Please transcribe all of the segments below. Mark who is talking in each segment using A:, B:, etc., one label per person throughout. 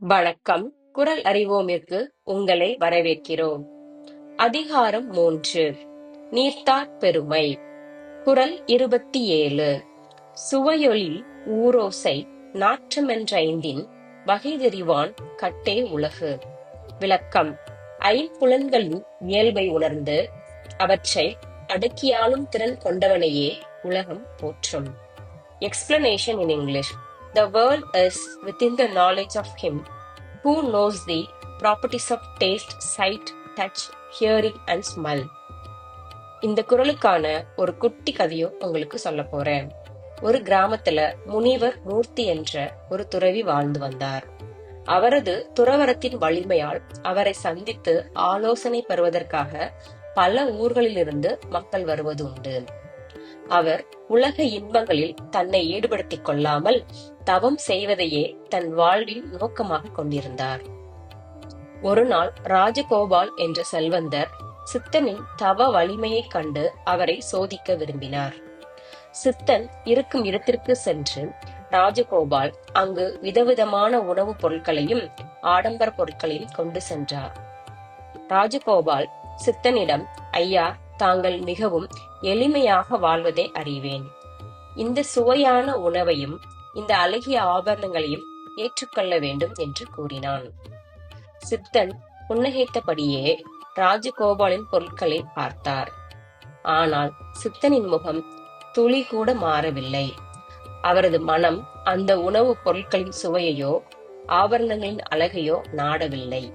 A: வணக்கம். குரல் அறிவோமிற்கு உங்களை வரவேற்கிறோம். அதிகாரம் மூன்று. நீர்த்தார் பெருமை. குரல் இருபத்தி ஏழு சுவையொலி ஊரோசை நாற்றமென்றைந்தின் வகை தெரிவான் கட்டே உலகு. விளக்கம். ஐம்புலன்களின் இயல்பை உணர்ந்து அவற்றை அடக்கியாலும் திறன் கொண்டவனையே உலகம் போற்றும். Explanation in English The world is within the knowledge of him. Who knows the properties of taste, sight, touch, hearing and smell. இந்த குரலுக்கான ஒரு குட்டி கதையும் உங்களுக்கு சொல்ல போறேன். ஒரு கிராமத்துல முனிவர் மூர்த்தி என்ற ஒரு துறவி வாழ்ந்து வந்தார். அவரது துறவரத்தின் வலிமையால் அவரை சந்தித்து ஆலோசனை பெறுவதற்காக பல ஊர்களிலிருந்து மக்கள் வருவது உண்டு. அவர் உலக இன்பங்களில் தன்னை ஈடுபடுத்திக் கொள்ளாமல் தவம் செய்வதையே தன் வாழ்வில் நோக்கமாக கொண்டிருந்தார். ஒரு நாள் ராஜகோபால் என்ற செல்வந்தர் சித்தனின் தவ வலிமையை கண்டு அவரை சோதிக்க விரும்பினார். சித்தன் இருக்கும் இடத்திற்கு சென்று ராஜகோபால் அங்கு விதவிதமான உணவுப் பொருட்களையும் ஆடம்பர பொருட்களையும் கொண்டு சென்றார். ராஜகோபால் சித்தனிடம் ஐயா தாங்கள் மிகவும் எளிமையாக வாழ்வதை அறிவேன். இந்த சுவையான உணவையும் இந்த அழகிய ஆபரணங்களையும் ஏற்றுக்கொள்ள வேண்டும் என்று கூறினான். சித்தன் புன்னகைத்தபடியே ராஜகோபாலின் பொருட்களை பார்த்தார். ஆனால் சித்தனின் முகம் துளி கூட மாறவில்லை. அவரது மனம் அந்த உணவுப் பொருட்களின் சுவையையோ ஆபரணங்களின் அழகையோ நாடவில்லை.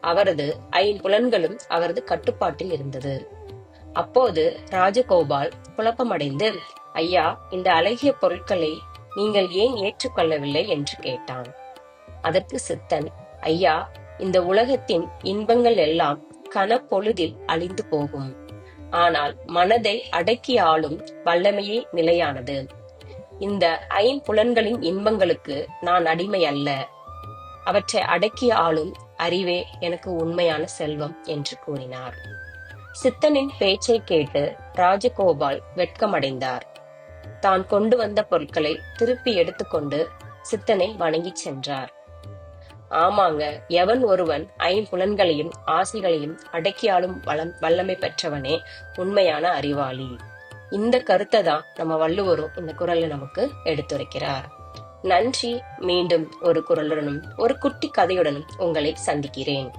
A: அவரது ஐம்புலன்களும் அவரது கட்டுப்பாட்டில் இருந்தது. அப்போது ராஜகோபால் குழப்பமடைந்து ஐயா இந்த அழகிய பொருட்களை நீங்கள் ஏன் ஏற்றுக்கொள்ளவில்லை? என்று கேட்டான். அதற்கு சித்தன் ஐயா இந்த உலகத்தின் இன்பங்கள் எல்லாம் கனப்பொழுதில் அழிந்து போகும். ஆனால் மனதை அடக்கி ஆளும் வல்லமையே நிலையானது. இந்த ஐம்புலன்களின் இன்பங்களுக்கு நான் அடிமை அல்ல அவற்றை அடக்கி ஆளும் அறிவே எனக்கு உண்மையான செல்வம் என்று கூறினார். சித்தனின் பேச்சை கேட்டு ராஜகோபால் வெட்கமடைந்தார். தான் கொண்டு வந்த பொருட்களை திருப்பி எடுத்துக்கொண்டு சித்தனை வணங்கி சென்றார். ஆமாங்க எவன் ஒருவன் ஐம்புலன்களையும் ஆசைகளையும் அடக்கியாலும் வளம் வல்லமை பெற்றவனே உண்மையான அறிவாளி. இந்த கருத்தை தான் நம்ம வள்ளுவரும் இந்த குரல்ல நமக்கு எடுத்துரைக்கிறார். நன்றி மீண்டும் ஒரு குரலுடனும் ஒரு குட்டி கதையுடனும் உங்களை சந்திக்கிறேன்.